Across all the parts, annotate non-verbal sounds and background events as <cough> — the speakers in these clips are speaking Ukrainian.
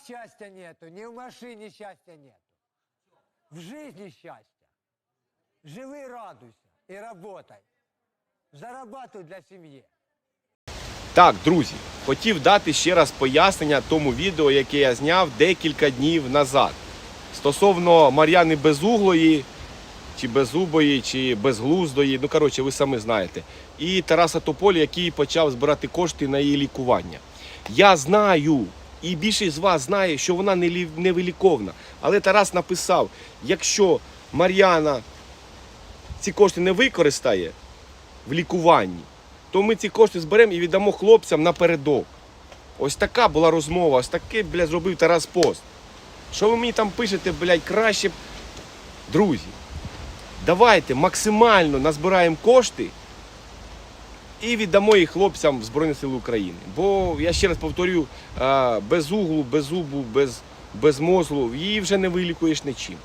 счастья нету, ни в машине счастья нету. В жизни счастья. Живи, радуйся и работай. Зарабатывай для семьи. Так, друзі, хотів дати ще раз пояснення тому відео, яке я зняв декілька днів назад. Стосовно Мар'яни Безуглої, чи Беззубої, чи Безглуздої, ну коротше, ви самі знаєте. І Тараса Тополі, який почав збирати кошти на її лікування. Я знаю, і більшість з вас знає, що вона невиліковна. Але Тарас написав: якщо Мар'яна ці кошти не використає в лікуванні, то ми ці кошти зберемо і віддамо хлопцям напередок. Ось така була розмова, ось таке, блядь, зробив Тарас Пост. Що ви мені там пишете, блядь, краще. Друзі, давайте максимально назбираємо кошти і віддамо їх хлопцям в Збройні Сили України. Бо я ще раз повторю, без углу, без зубу, без, без мозлу, її вже не вилікуєш нічим.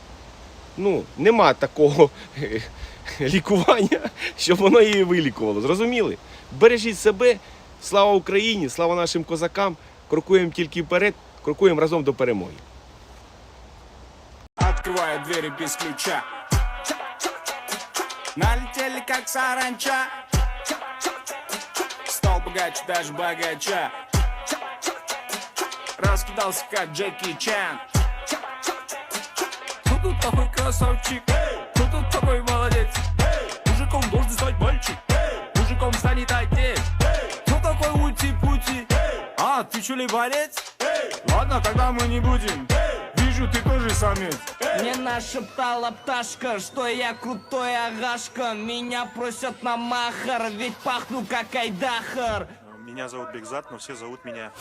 Ну, нема такого <laughs> лікування, щоб воно її вилікувало. Зрозуміли? Бережіть себе, слава Україні, слава нашим козакам. Крокуємо тільки вперед, крокуємо разом до перемоги. Открываю двери без ключа Налетели как саранча Стал богаче даже богача Раскидался как Джеки Чан Кто тут такой красавчик? Кто тут такой молодец? Мужиком должен стать мальчик Мужиком станет отец Кто такой ути-пути? А, ты что ли борец? Ладно, тогда мы не будем Вижу, ты тоже самец. Мне нашептала пташка, что я крутой агашка. Меня просят на махар, ведь пахну как айдахар. Меня зовут Бигзат, но все зовут меня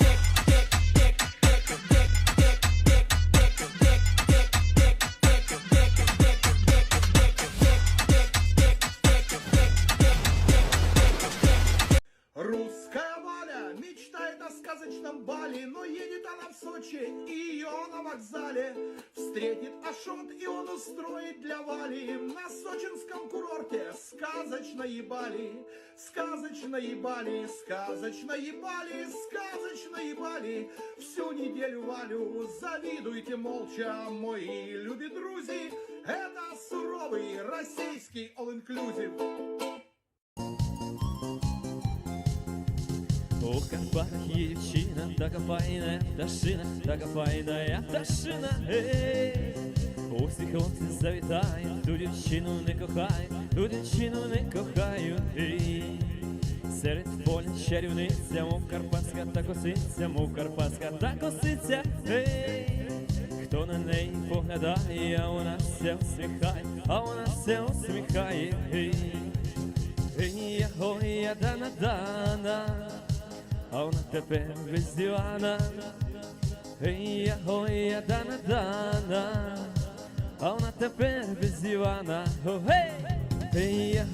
сказочном бале, но едет она в Сочи, и ее на вокзале встретит Ашот, и он устроит для Вали на сочинском курорте сказочные Бали, сказочные Бали, сказочные Бали, сказочные Бали. Всю неделю Валю завидуйте молча, мои люби друзі, это суровый российский all-inclusive. Карпатах є дівчина, така файна пташина, така файна пташина, ей. Усі хлопці завітають, ту дівчину не кохають, ту дівчину не кохають, ей. Серед поля чарівниця, мов карпатська та косиця, мов карпатська та косиця, ей. Хто на неї поглядає, а вона все усміхає, а вона все усміхає, ей. Ей, я гоя дана дана, а вона тепер без дивана. Ей, я дана дана, а вона тепер без дивана. Ей,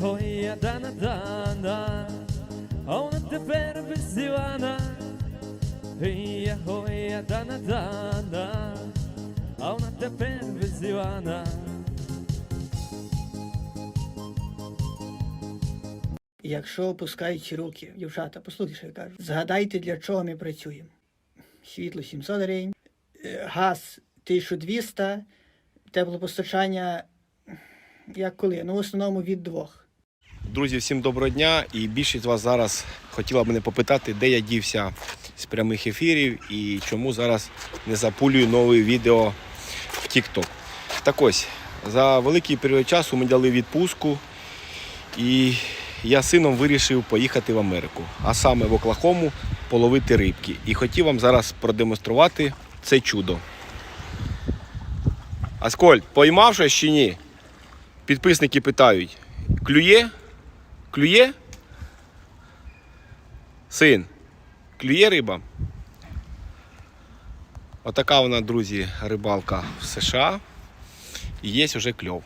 я дана дана, а вона тепер без дивана. Ей, я дана дана, а вона тепер без дивана. Якщо опускають руки, дівчата, послухайте, що я кажу. Згадайте, для чого ми працюємо. Світло 700 гривень, е, газ 1200, теплопостачання, як коли? Ну, в основному від двох. Друзі, всім доброго дня. І більшість вас зараз хотіла б мене попитати, де я дівся з прямих ефірів і чому зараз не запулюю нове відео в TikTok. Так ось, за великий період часу ми дали відпустку, і я сином вирішив поїхати в Америку, а саме в Оклахому половити рибки. І хотів вам зараз продемонструвати це чудо. Аскольд, поймав щось чи ні? Підписники питають: клює? Клює? Син, клює риба? Отака вона, друзі, рибалка в США. І є вже кльов.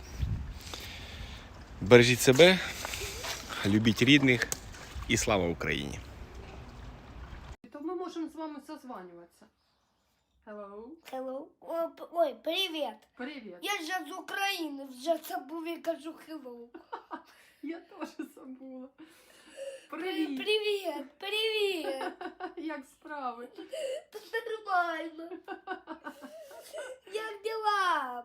Бережіть себе, любіть рідних і слава Україні! То ми можемо з вами созванюватися. Hello. Hello. О, п- Ой, привіт. Привіт. Я ж з України, вже забув і кажу hello. <laughs> Я теж забула. Привіт. Привет, привет. <laughs> Як справи? Нормально. <laughs> Як дела?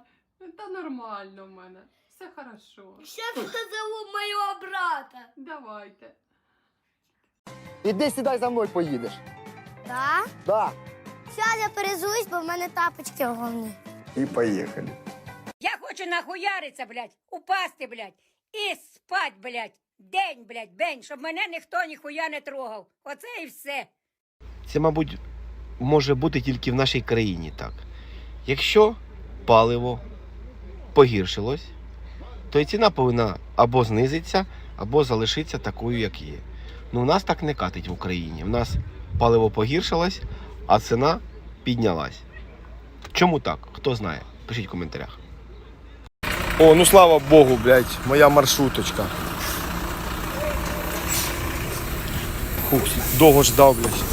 Та нормально в мене. Все хорошо. Сейчас позову моего брата. Давайте. Іди сідай за мною поїдеш. Да? Да. Сейчас я перезуюсь, бо в мене тапочки головні. І поїхали. Я хочу нахуяриться, блядь, упасти, блядь, і спать, блядь, день, блядь, день, щоб мене ніхто ніхуя не трогав. Оце і все. Це, мабуть, може бути тільки в нашій країні так. Якщо паливо погіршилось, то і ціна повинна або знизитися, або залишитися такою, як є. Ну, у нас так не катить в Україні. У нас паливо погіршилось, а ціна піднялась. Чому так? Хто знає? Пишіть в коментарях. О, ну слава Богу, блядь, моя маршруточка. Фух, довго ждав, блядь.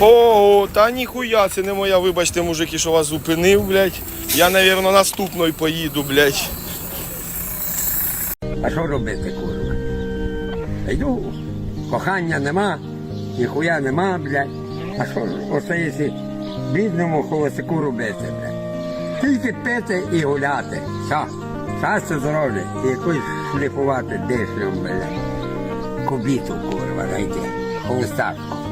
Ого, та ніхуя, це не моя, вибачте, мужики, що вас зупинив, блядь. Я, навірно, наступною поїду, блядь. А що робити, курва? Йду, кохання нема, ніхуя нема, блядь. А що оце якщо бідному холостяку робити, блядь? Тільки пити і гуляти. Все. Щастя, здоров'я і якось шліфувати дишнем, блядь. Кубіту, курва, знайти. Холостячку.